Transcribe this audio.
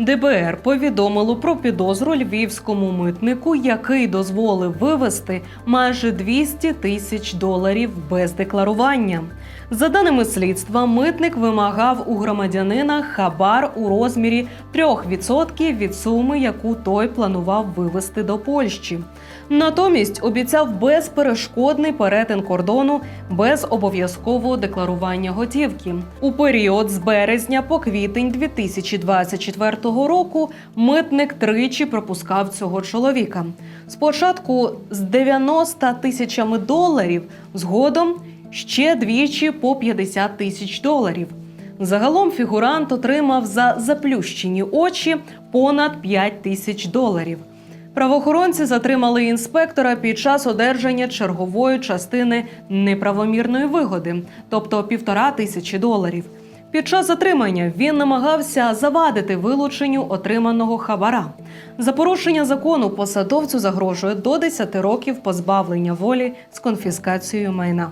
ДБР повідомило про підозру львівському митнику, який дозволив вивезти майже 200 тисяч доларів без декларування. За даними слідства, митник вимагав у громадянина хабар у розмірі 3% від суми, яку той планував вивезти до Польщі. Натомість обіцяв безперешкодний перетин кордону без обов'язкового декларування готівки. У період з березня по квітень 2024 року митник тричі пропускав цього чоловіка. Спочатку з 90 тисячами доларів, згодом ще двічі по 50 тисяч доларів. Загалом фігурант отримав за заплющені очі понад 5 тисяч доларів. Правоохоронці затримали інспектора під час одержання чергової частини неправомірної вигоди, тобто півтора тисячі доларів. Під час затримання він намагався завадити вилученню отриманого хабара. За порушення закону посадовцю загрожує до 10 років позбавлення волі з конфіскацією майна.